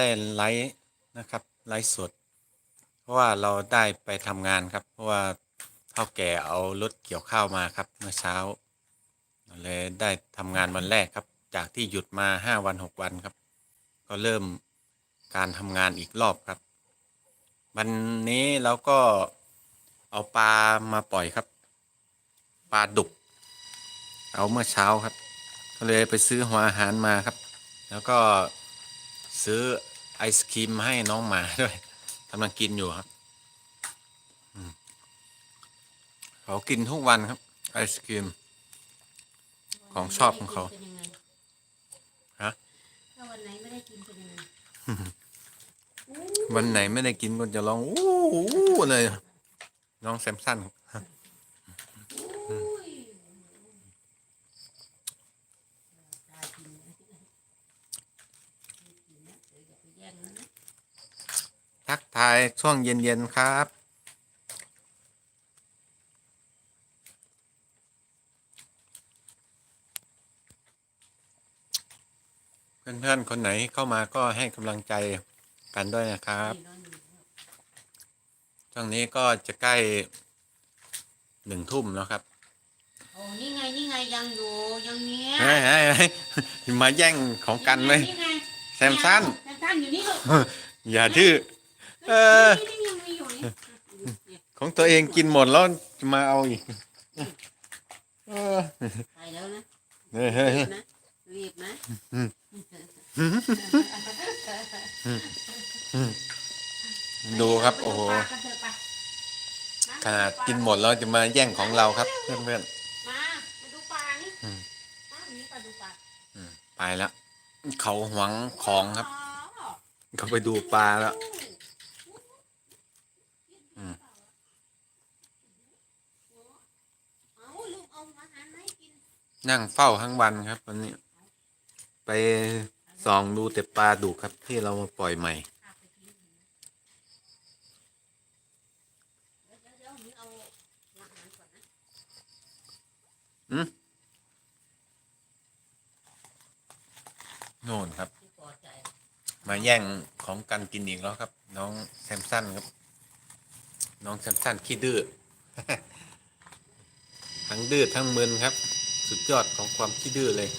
ได้ไลฟ์นะครับไลฟ์สด เพราะว่าเราได้ไปทำงานครับ เพราะว่าเท่าแก่เอารถเกี่ยวข้าวมาครับเมื่อเช้าเลยได้ทำงานวันแรกครับ จากที่หยุดมาห้าวันหกวันครับ ก็เริ่มการทำงานอีกรอบครับ วันนี้เราก็เอาปลามาปล่อยครับปลาดุก เอาเมื่อเช้าครับ ก็เลยไปซื้อหัวอาหารมาครับ แล้วก็ซื้อ ไอศครีมมาให้น้องหมาด้วยกำลังกินอยู่ครับอืมเขากินทุกวันครับ ไอศครีม ของชอบของเขาป็นยังไงฮะถ้าวันไหนไม่ได้กินเป็นยังไงวันไหนไม่ได้กินก็จะร้องอู้อู้เลยน้องแซมสันครับ อุ้ยตายกินนะกินนะเดี๋ยวอย่าไปแย่งมันนะ ทักทายช่วงเย็น ๆ ครับ เพื่อนๆคนไหนเข้ามาก็ให้กำลังใจกันด้วยนะครับนี่นอนอยู่ช่วงนี้ก็จะใกล้หนึ่งทุ่มแล้วครับโอ้นี่ไง นี่ไง ยังอยู่ยังเนี้ยเฮ้ยเฮ้ยเฮ้ยมาแย่งของกันเลยนี่ไงแซมสัน แซมสันอยู่นี่ลูก อย่าดื้อ เออนี่นี่ยังมีอยู่นี่ของตัวเองกินหมดแล้วจะมาเอาอีกเออไปแล้วนะเฮ้ยเฮ้ยเฮ้ยนะรีบนะดูครับ โอ้โหปลากันเถอะไปขนาดกินหมดแล้วจะมาแย่งของเราครับ เพื่อนมา มาดูปลานี่อืมมาหนีปลาดูปลาๆอืมไปแล้ว เขาหวงของครับ เขาไปดูปลาแล้ว อืม เอาลูกเอาอาหารมาให้กิ นั่งเฝ้าทั้งวันครับวันนี้ ไปส่องดูแต่ปลาดุกครับที่เรามาปล่อยใหม่หนูเอาอาหารก่อนนะโน่นครับ มาแย่งของกันกินอีกแล้วครับ น้องแซมสันครับ น้องแซมสันขี้ดื้อ ทั้งดื้อทั้งมึนครับ สุดยอดของความขี้ดื้อเลย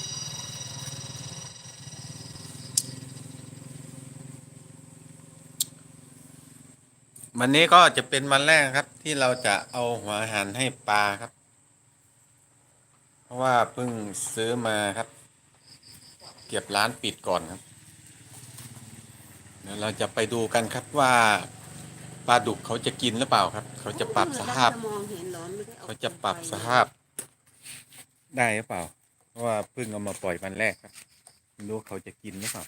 วันนี้ก็จะเป็นวันแรกครับ ที่เราจะเอาหัวอาหารให้ปลาครับ เพราะว่าเพิ่งซื้อมาครับ เก็บร้านปิดก่อนครับเดี๋ยวเราจะไปดูกันครับว่าปลาดุกเขาจะกินหรือเปล่าครับ เขาจะปรับสภาพมองเห็นเหรอไม่ได้อเขาจะปรับสภาพ ได้หรือเปล่า เพราะว่าเพิ่งเอามาปล่อยวันแรกครับไม่รู้เขาจะกินหรือเปล่า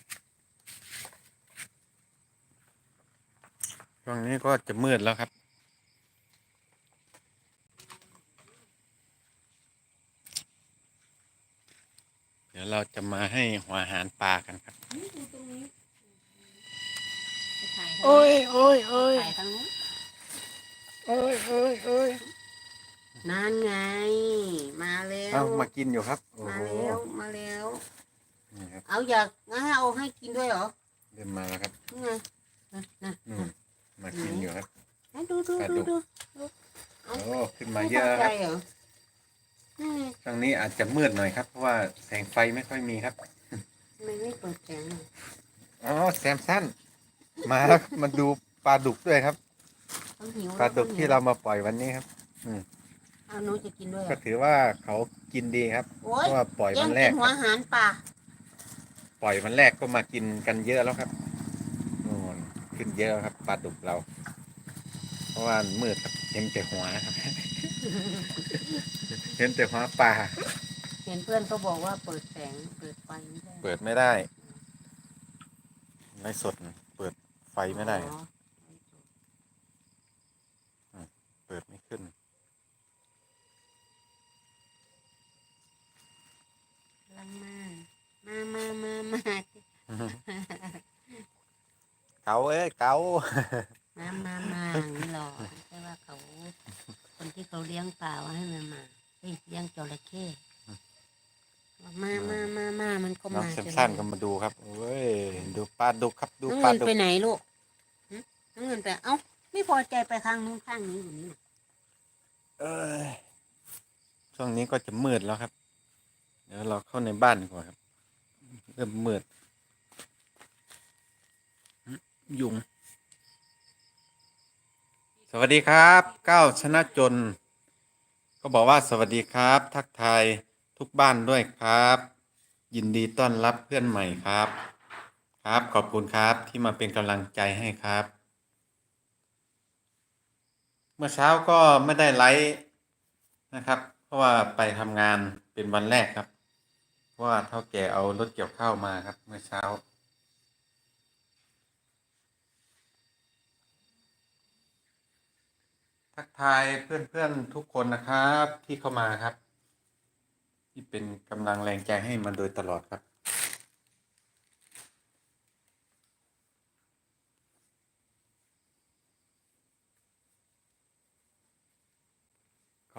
ช่วงนี้ก็จะมืดแล้วครับ เดี๋ยวเราจะมาให้หัวอาหารปลากันครับนี่ดูตรงนี้ไปถ่ายทางโอ้ยโอ้ยโอ้ยถ่ายทางนู้น โอ้ยโอ้ยโอ้ย นั่นไง มาแล้ว เอามากินอยู่ครับ โอ้มาโหแล้วมาแล้ว นี่ครับเอาอยากงั้นให้เอาให้กินด้วยเหรอเดินมาแล้วครับนี่ไงนะนะนู่นมากินอยู่ครับให้ดูดูปลาดูดุกดูโอ้ขึ้นมาเยอะไม่แล้วครับพใจเหรอนี่ไงช่วงนี้อาจจะมืดหน่อยครับเพราะว่าแสงไฟไม่ค่อยมีครับทำไมไม่เปิดแสงอะอ๋อแซมสันมาแล้วครับมาดูปลาดุกด้วยครับ ต้องหิวปลาดุกต้องหิวที่เรามาปล่อยวันนี้ครับ เอาหนูจะกินด้วยเหรก็อถือว่าเขากินดีครับโอ้เพยราะว่าปล่อยแย่วังนแรกิกนคหัวรับอาหารป่าปล่อยวันแรกก็มากินกันเยอะแล้วครับนู่นขึ้นเยอะครับปลาดุกเรา เพราะว่ามืดครับเห็นแต่หัวครับเห็นแต่หัวปลาเห็นเพื่อนเขาบอกว่าเปิดแสงเปิดไฟไม่ได้เปิดไม่ได้ ไม่สดเปิดไฟไม่ได้ อ๋อ เปิดไม่ขึ้น กำลั งมามามามามาเกาเอ้ยเกามามามาอย่างนี่หรอใช่ว่าเขาคนที่เขาเลี้ยงปลาว่าให้มันมาเฮ้ยเลี้ยงจระเข้มามามามามันก็น้องมาเซมจสันก็มาดูครับโอ้ยดูปลาดุกครับดูน้องปลาเงินดุกไปไหนลูกน้องเงินไปเอ้าไม่พอใจไปข้างนู้นข้างนี้อยู่นี่เอ้ยช่วงนี้ก็จะมืดแล้วครับ ดี๋ยวเราเข้าในบ้านดีกว่าครับ เริ่มมืดหึยุง สวัสดีครับก้าวชนะจน ก็บอกว่าสวัสดีครับ ทักทายทุกบ้านด้วยครับ ยินดีต้อนรับเพื่อนใหม่ครับ ครับขอบคุณครับที่มาเป็นกำลังใจให้ครับ เมื่อเช้าก็ไม่ได้ไลฟ์นะครับ เพราะว่าไปทำงานเป็นวันแรกครับเพราะ ว่าเท่าแก่เอารถเกี่ยวข้าวมาครับ เมื่อเช้า ทักทายเพื่อนๆทุกคนนะครับที่เข้ามาครับ ที่เป็นกำลังแรงใจให้มันโดยตลอดครับ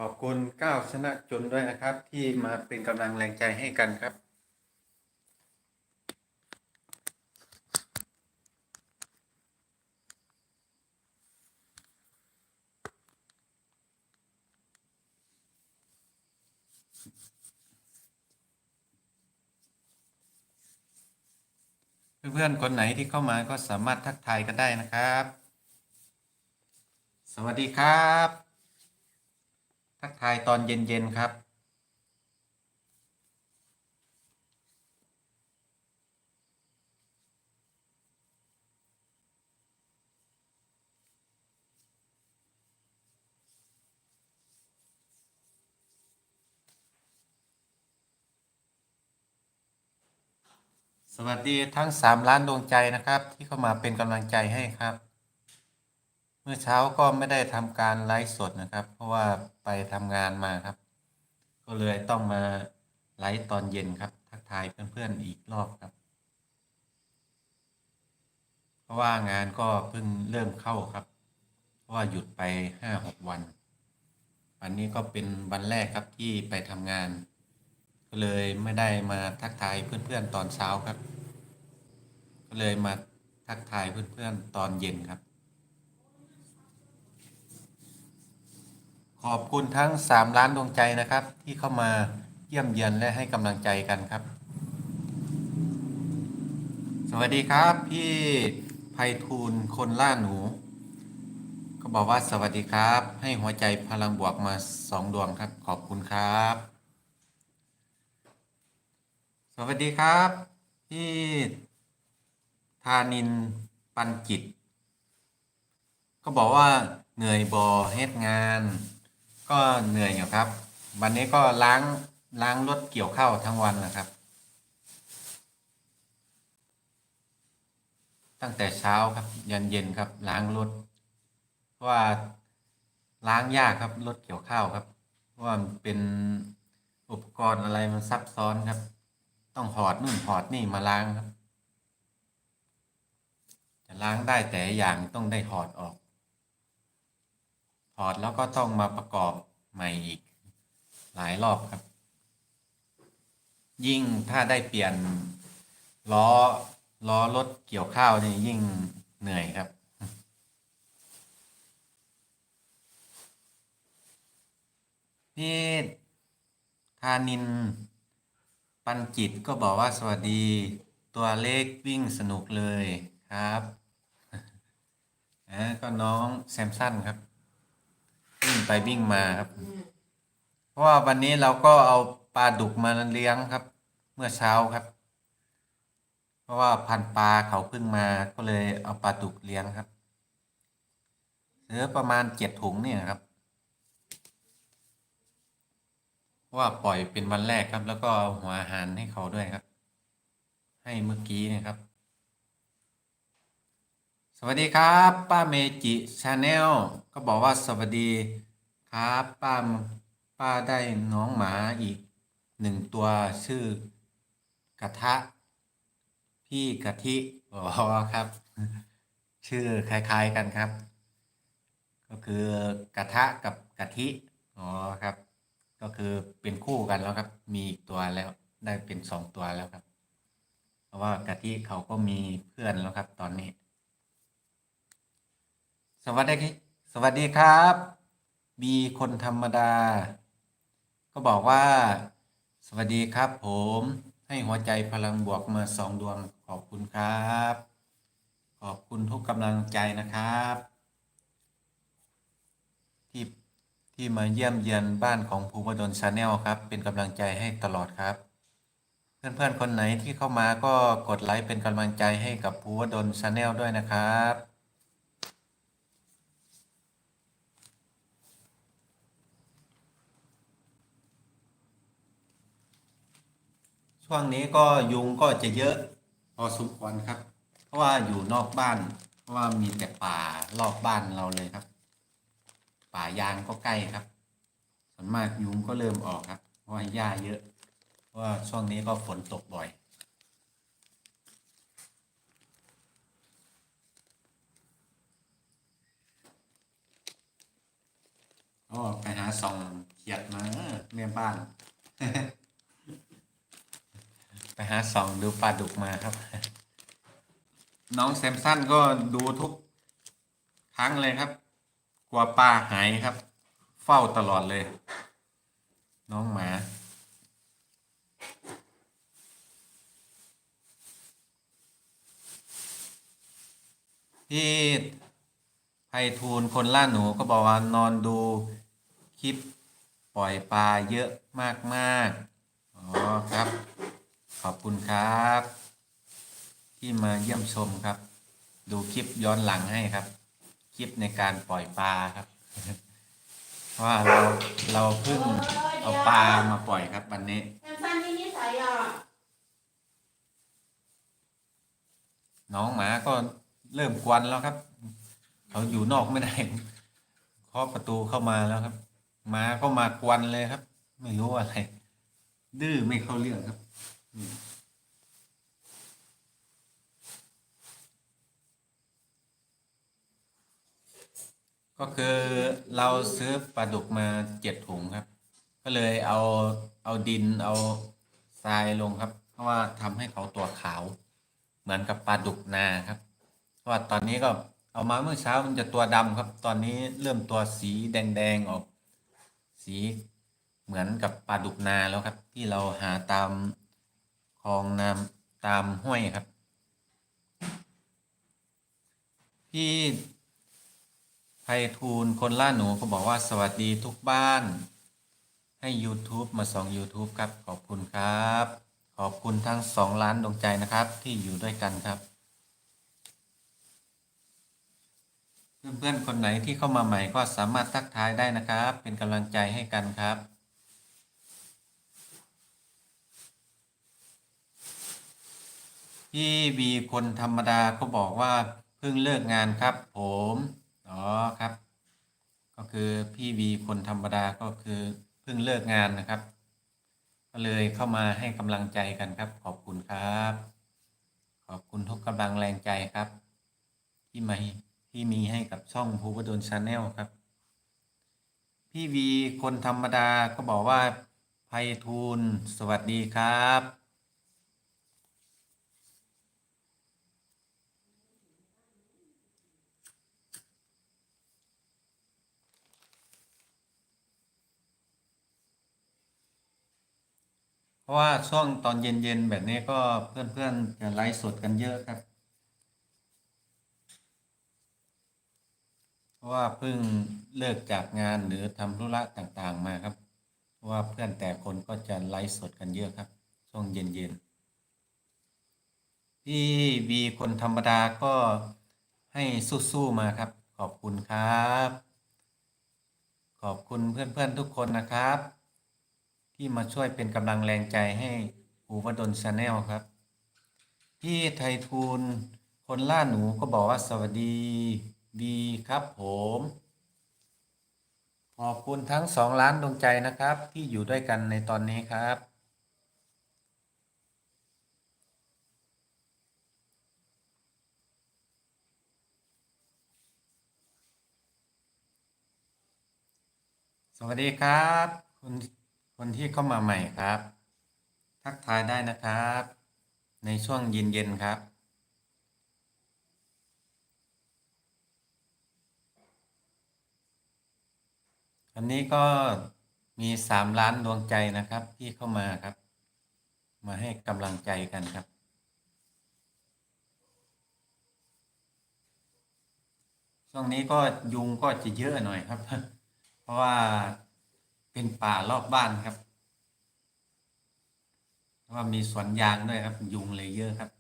อบคุณก้าวชนะจนด้วยนะครับ ที่มาเป็นกำลังแรงใจให้กันครับ เพื่อนๆคนไหนที่เข้ามาก็สามารถทักทายกันได้นะครับ สวัสดีครับ ทักทายตอนเย็น ๆ ครับ สวัสดีทั้งสามล้านดวงใจนะครับ ที่เข้ามาเป็นกำลังใจให้ครับ เมื่อเช้าก็ไม่ได้ทำการไลฟ์สดนะครับ เพราะว่าไปทำงานมาครับ ก็เลยต้องมาไลฟ์ตอนเย็นครับ ทักทายเพื่อนๆอีกรอบครับ เพราะว่างานก็เพิ่งเริ่มเข้าครับ เพราะว่าหยุดไปห้าหกวัน วันนี้ก็เป็นวันแรกครับที่ไปทำงาน ก็เลยไม่ได้มาทักทายเพื่อนๆตอนเช้าครับ ก็เลยมาทักทายเพื่อนๆตอนเย็นครับ ขอบคุณทั้ง 3 ล้านดวงใจนะครับ ที่เข้ามาเยี่ยมเยียนและให้กำลังใจกันครับ สวัสดีครับ พี่ไพฑูรย์คนล่าหนู ก็บอกว่าสวัสดีครับ ให้หัวใจพลังบวกมาสองดวงครับ ขอบคุณครับ สวัสดีครับ พี่ธานินปันจิต ก็บอกว่าเหนื่อยบอเฮ็ดงาน ก็เหนื่อยอยู่ครับ วันนี้ก็ล้างล้างรถเกี่ยวข้าวทั้งวันนะครับ ตั้งแต่เช้าครับ ยันเย็นครับ ล้างรถเพราะว่าล้างยากครับรถเกี่ยวข้าวครับเพราะว่ามันเป็นอุปกรณ์อะไรมันซับซ้อนครับ ต้องหอดนู่นหอดนี่มาล้างครับ จะล้างได้แต่อย่างต้องได้ถอดออก ถอดแล้วก็ต้องมาประกอบใหม่อีกหลายรอบครับ ยิ่งถ้าได้เปลี่ยนล้อล้อรถเกี่ยวข้าวนี่ยิ่งเหนื่อยครับ พี่ธานิน ปันจิตก็บอกว่าสวัสดี ตัวเลขวิ่งสนุกเลยครับอ่ก็น้องแซมสันครับ วิ่งไปวิ่งมาครับ เพราะว่าวันนี้เราก็เอาปลาดุกมาเลี้ยงครับ เมื่อเช้าครับ เพราะว่าพันปลาเขาเพิ่งมาก็เลยเอาปลาดุกเลี้ยงครับเหลือประมาณเจ็ดถุงเนี่ยครับเพราะว่าปล่อยเป็นวันแรกครับ แล้วก็เอาหัวอาหารให้เขาด้วยครับ ให้เมื่อกี้เนะครับส วัสดีครับป้าเมจิชาแนลก็บอกว่าสวัสดีครับป้าป้าได้น้องหมาอีกหนึ่งตัวชื่อกระทะ พี่กะทิอ๋อครับ ชื่อคล้ายๆกันครับ ก็คือกระทะกับกะทิอ๋อครับ ก็คือเป็นคู่กันแล้วครับ มีอีกตัวแล้วได้เป็นสองตัวแล้วครับ เพราะว่ากะทิเขาก็มีเพื่อนแล้วครับ ตอนนี้ สวัสดีครับสวัสดีครับบีคนธรรมดา ก็บอกว่า สวัสดีครับ ผมให้หัวใจพลังบวกมาสองดวงขอบคุณครับ ขอบคุณทุกกำลังใจนะครับ ที่ที่มาเยี่ยมเยียนบ้านของภูวดลชาแนลครับ เป็นกำลังใจให้ตลอดครับ เพื่อนๆคนไหนที่เข้ามาก็กดไลค์เป็นกำลังใจให้กับภูวดลชาแนลด้วยนะครับ ช่วงนี้ก็ยุงก็จะเยอะพอสมควรครับ เพราะว่าอยู่นอกบ้าน เพราะว่ามีแต่ป่ารอบบ้านเราเลยครับ ป่ายางก็ใกล้ครับส่วนมากยุงก็เริ่มออกครับ เพราะว่าหญ้าเยอะ เพราะว่าช่วงนี้ก็ฝนตกบ่อยก็ไปหาส่องเขียดมาเมียบ้าน ไปหาส่องดูปลาดุกมาครับ น้องแซมสันก็ดูทุกครั้งเลยครับ กลัวปลาหายครับ เฝ้าตลอดเลย น้องหมาพี่ไพฑูรย์คนล่าหนูก็บอกว่านอนดูคลิปปล่อยปลาเยอะมากๆ อ๋อครับ ขอบคุณครับ ที่มาเยี่ยมชมครับ ดูคลิปย้อนหลังให้ครับ คลิปในการปล่อยปลาครับ เพราะว่าเราเราเพิ่งเอาปลามาปล่อยครับวันนี้นๆนี่นิสัยอะน้องหมาก็เริ่มกวนแล้วครับ เขาอยู่นอกไม่ได้เคาะประตูเข้ามาแล้วครับหมาก็มากวนเลยครับ ไม่รู้อะไร ดื้อไม่เข้าเรื่องครับ ก็คือเราซื้อปลาดุกมาเจ็ดถุงครับ ก็เลยเอาเอาดินเอาทรายลงครับ เพราะว่าทำให้เขาตัวขาว เหมือนกับปลาดุกนาครับ เพราะว่าตอนนี้ก็เอามาเมื่อเช้ามันจะตัวดำครับ ตอนนี้เริ่มตัวสีแดงๆออก สีเหมือนกับปลาดุกนาแล้วครับ ที่เราหาตาม คลองน้ำตามห้วยครับ พี่ไพฑูรย์คนล่าหนูก็บอกว่าสวัสดีทุกบ้าน ให้ YouTube มาสอง YouTube ครับ ขอบคุณครับ ขอบคุณทั้งสองล้านดวงใจนะครับ ที่อยู่ด้วยกันครับ เพื่อนๆคนไหนที่เข้ามาใหม่ก็สามารถทักทายได้นะครับ เป็นกำลังใจให้กันครับ พี่บีคนธรรมดาก็บอกว่าเพิ่งเลิกงานครับ ผมอ๋อครับ ก็คือพี่บีคนธรรมดาก็คือเพิ่งเลิกงานนะครับ ก็เลยเข้ามาให้กำลังใจกันครับ ขอบคุณครับ ขอบคุณทุกกำลังแรงใจครับ ที่มาที่มีให้กับช่องภูวดลชาแนลครับ พี่วีคนธรรมดาก็บอกว่าไพฑูรย์สวัสดีครับ เพราะว่าช่วงตอนเย็นๆแบบนี้ก็เพื่อนๆจะไลฟ์สดกันเยอะครับ เพราะว่าเพิ่งเลิกจากงานหรือทำธุระต่างๆมาครับเพราะว่าเพื่อนแต่คนก็จะไลฟ์สดกันเยอะครับ ช่วงเย็นๆพี่วีคนธรรมดาก็ให้สู้ๆมาครับ ขอบคุณครับ ขอบคุณเพื่อนๆทุกคนนะครับ ที่มาช่วยเป็นกำลังแรงใจให้ภูวดลชาแนลครับ พี่ไททูลคนล่าหนูก็บอกว่าสวัสดีดีครับผมขอบคุณทั้งสองล้านดวงใจนะครับ ที่อยู่ด้วยกันในตอนนี้ครับ สวัสดีครับคน คนที่เข้ามาใหม่ครับ ทักทายได้นะครับ ในช่วงเย็นๆครับอันนี้ก็มีสามล้านดวงใจนะครับ ที่เข้ามาครับ มาให้กำลังใจกันครับ ช่วงนี้ก็ยุงก็จะเยอะหน่อยครับ เพราะว่า เป็นป่ารอบบ้านครับเพราะว่ามีสวนยางด้วยครับ ยุงเลยเยอะครับ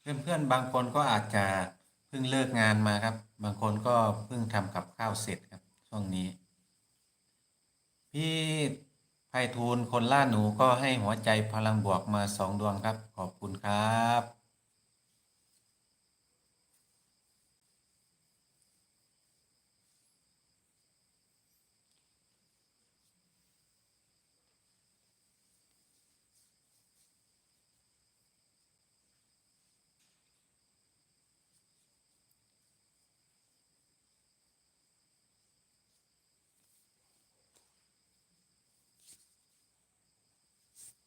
เพื่อนๆบางคนก็อาจจะเพิ่งเลิกงานมาครับ บางคนก็เพิ่งทำกับข้าวเสร็จครับ ช่วงนี้ พี่ไพฑูรย์คนล่าหนูก็ให้หัวใจพลังบวกมาสองดวงครับ ขอบคุณครับ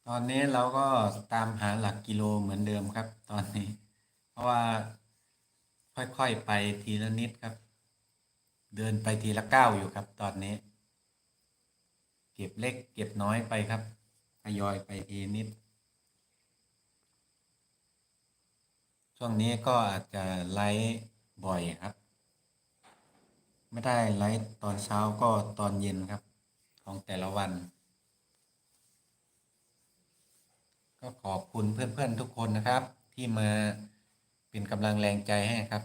ตอนนี้เราก็ตามหาหลักกิโลเหมือนเดิมครับ ตอนนี้ เพราะว่าค่อยๆไปทีละนิดครับ เดินไปทีละก้าวอยู่ครับ ตอนนี้ เก็บเล็ก เก็บน้อยไปครับทยอยไปทีนิด ช่วงนี้ก็อาจจะไลฟ์บ่อยครับ ไม่ได้ไลฟ์ตอนเช้าก็ตอนเย็นครับ ของแต่ละวัน ก็ขอบคุณเพื่อนๆทุกคนนะครับ ที่มาเป็นกำลังแรงใจให้ครับ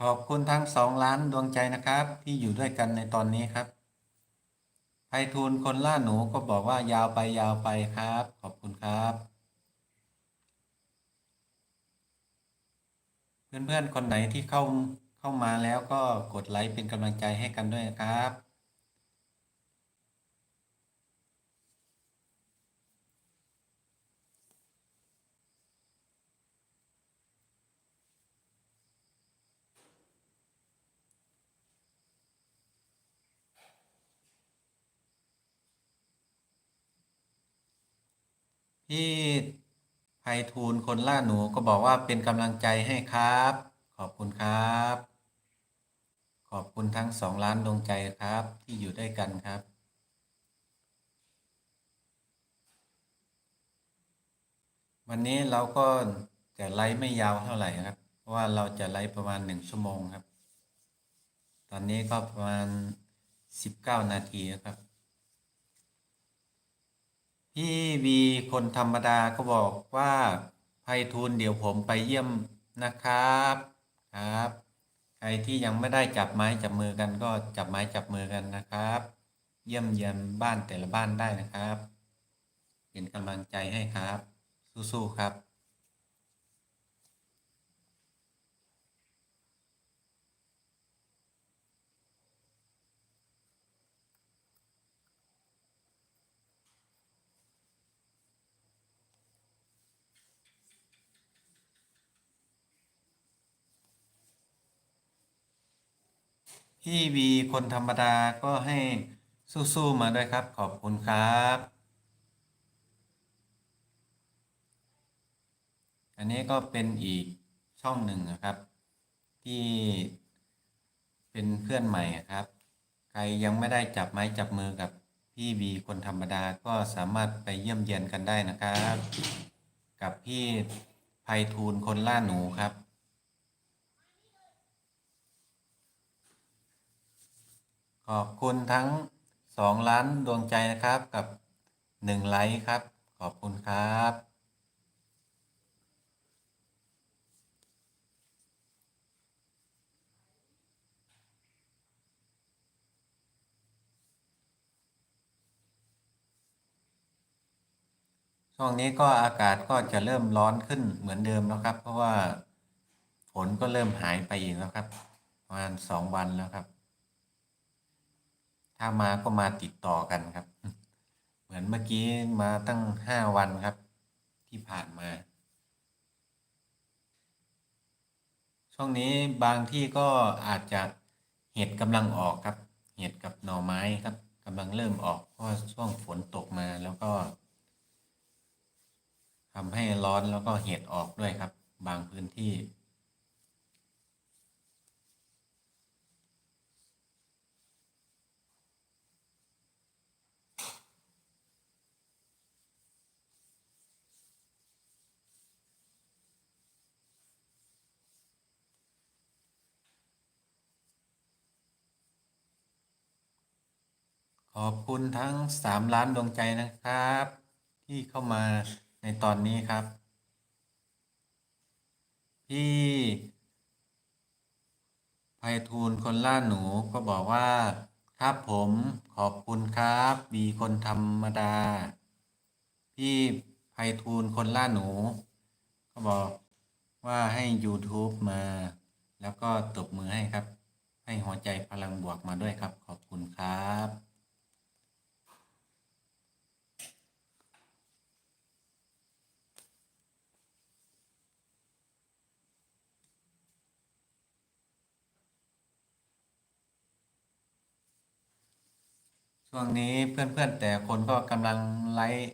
ขอบคุณทั้งสองล้านดวงใจนะครับ ที่อยู่ด้วยกันในตอนนี้ครับไพฑูรย์คนล่าหนูก็บอกว่ายาวไปยาวไปครับ ขอบคุณครับ เพื่อนๆคนไหนที่เข้าเข้ามาแล้วก็กดไลค์เป็นกำลังใจให้กันด้วยนะครับ พี่ไพฑูรย์คนล่าหนูก็บอกว่าเป็นกำลังใจให้ครับ ขอบคุณครับ ขอบคุณทั้งสองล้านดวงใจครับ ที่อยู่ด้วยกันครับวันนี้เราก็จะไลฟ์ไม่ยาวเท่าไหร่ครับ เพราะว่าเราจะไลฟ์ประมาณหนึ่งชั่วโมงครับ ตอนนี้ก็ประมาณสิบเก้านาทีครับ พี่วีคนธรรมดาก็บอกว่าไพฑูรย์เดี๋ยวผมไปเยี่ยมนะครับครับ ใครที่ยังไม่ได้จับไม้จับมือกันก็จับไม้จับมือกันนะครับ เยี่ยมเยียนบ้านแต่ละบ้านได้นะครับ เป็นกำลังใจให้ครับ สู้ๆครับ พี่วีคนธรรมดาก็ให้สู้ๆมาด้วยครับ ขอบคุณครับ อันนี้ก็เป็นอีกช่องหนึ่งนะครับ ที่เป็นเพื่อนใหม่ครับ ใครยังไม่ได้จับไม้จับมือกับพี่วีคนธรรมดาก็สามารถไปเยี่ยมเยียนกันได้นะครับ กับพี่ไพฑูรย์คนล่าหนูครับ ขอบคุณทั้งสองล้านดวงใจนะครับกับหนึ่งไลค์ครับ ขอบคุณครับช่วงนี้ก็อากาศก็จะเริ่มร้อนขึ้นเหมือนเดิมแล้วครับ เพราะว่าฝนก็เริ่มหายไปอีกแล้วครับประมาณสองวันแล้วครับ ถ้ามาก็มาติดต่อกันครับ เหมือนเมื่อกี้มาตั้งห้าวันครับ ที่ผ่านมา ช่วงนี้บางที่ก็อาจจะเห็ดกำลังออกครับ เห็ดกับหน่อไม้ครับกำลังเริ่มออกเพราะช่วงฝนตกมาแล้วก็ทำให้ร้อนแล้วก็เห็ดออกด้วยครับ บางพื้นที่ ขอบคุณทั้งสามล้านดวงใจนะครับ ที่เข้ามาในตอนนี้ครับ พี่ไพฑูรย์คนล่าหนูก็บอกว่า ครับผมขอบคุณครับดีคนธรรมดา พี่ไพฑูรย์คนล่าหนู ก็บอกว่าให้ YouTube มา แล้วก็ตบมือให้ครับ ให้หัวใจพลังบวกมาด้วยครับ ขอบคุณครับ ช่วงนี้เพื่อนๆแต่คนก็กำลังไลฟ์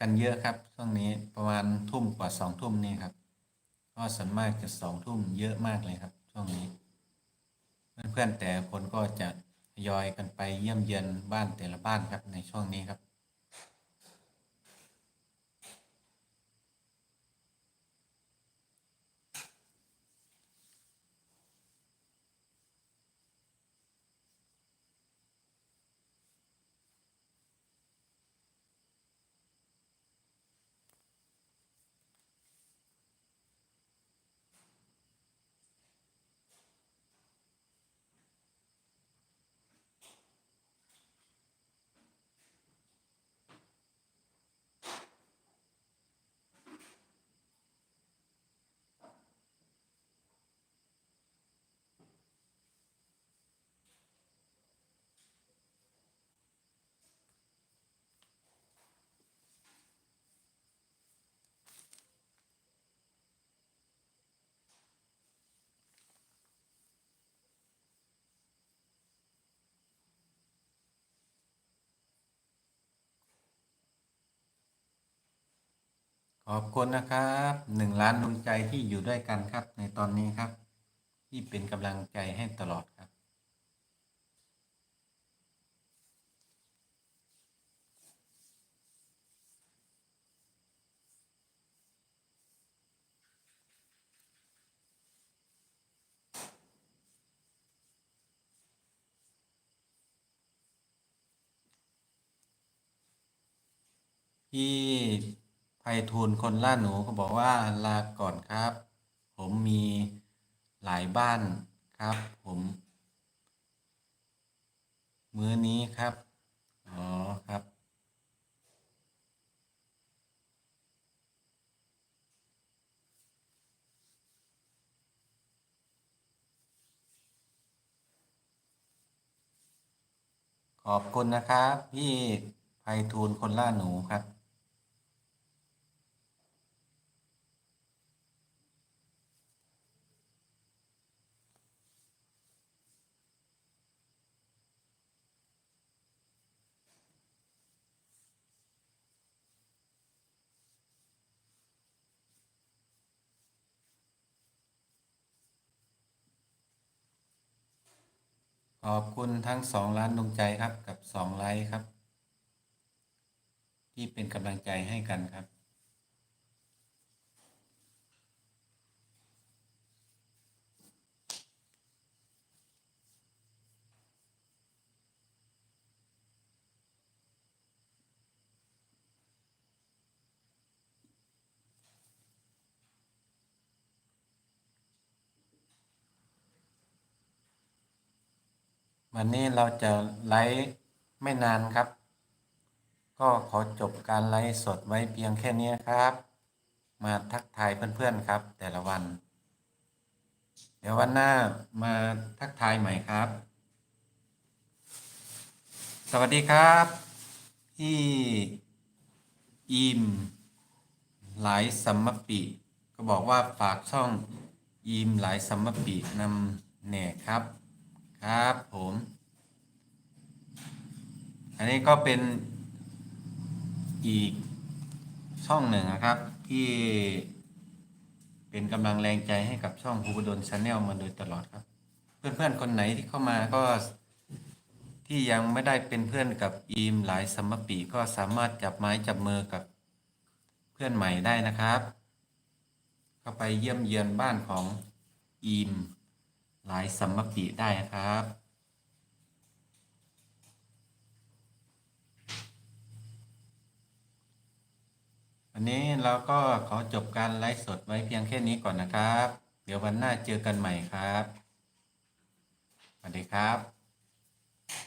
กันเยอะครับ ช่วงนี้ประมาณทุ่มกว่าสองทุ่มนี่ครับก็ส่วนมากจะสองทุ่มเยอะมากเลยครับ ช่วงนี้ เพื่อนๆแต่คนก็จะยอยกันไปเยี่ยมเยือนบ้านแต่ละบ้านครับในช่วงนี้ครับ ขอบคุณนะครับหนึ่งล้านดวงใจที่อยู่ด้วยกันครับ ในตอนนี้ครับ ที่เป็นกำลังใจให้ตลอดครับพี่ ไพฑูรย์คนล่าหนูก็บอกว่าลาก่อนครับ ผมมีหลายบ้านครับ ผม มื้อนี้ครับ อ๋อครับขอบคุณนะครับ พี่ไพฑูรย์คนล่าหนูครับ อบคุณทั้งสองล้านดวงใจครับกับสองไลค์ครับ ที่เป็นกำลังใจให้กันครับ วันนี้เราจะไลฟ์ไม่นานครับ ก็ขอจบการไลฟ์สดไว้เพียงแค่นี้ครับ มาทักทายเพื่อนๆครับ แต่ละวัน เดี๋ยววันหน้ามาทักทายใหม่ครับ สวัสดีครับ พี่อิมหลายสัมมปี ก็บอกว่าฝากช่องอิมหลายสัมมปีนำแหน่ครับ ครับผม อันนี้ก็เป็นอีกช่องหนึ่งนะครับ ที่เป็นกำลังแรงใจให้กับช่องภูบดลชาแนลมาโดยตลอดครับ เพื่อนๆ คนไหนที่เข้ามาก็ที่ยังไม่ได้เป็นเพื่อนกับอีมหลายสมมปีก็สามารถจับไม้จับมือกับเพื่อนใหม่ได้นะครับ เข้าไปเยี่ยมเยือนบ้านของอีม หลายสัมมปีได้ครับวันนี้เราก็ขอจบการไลฟ์สดไว้เพียงแค่นี้ก่อนนะครับ เดี๋ยววันหน้าเจอกันใหม่ครับ สวัสดีครับ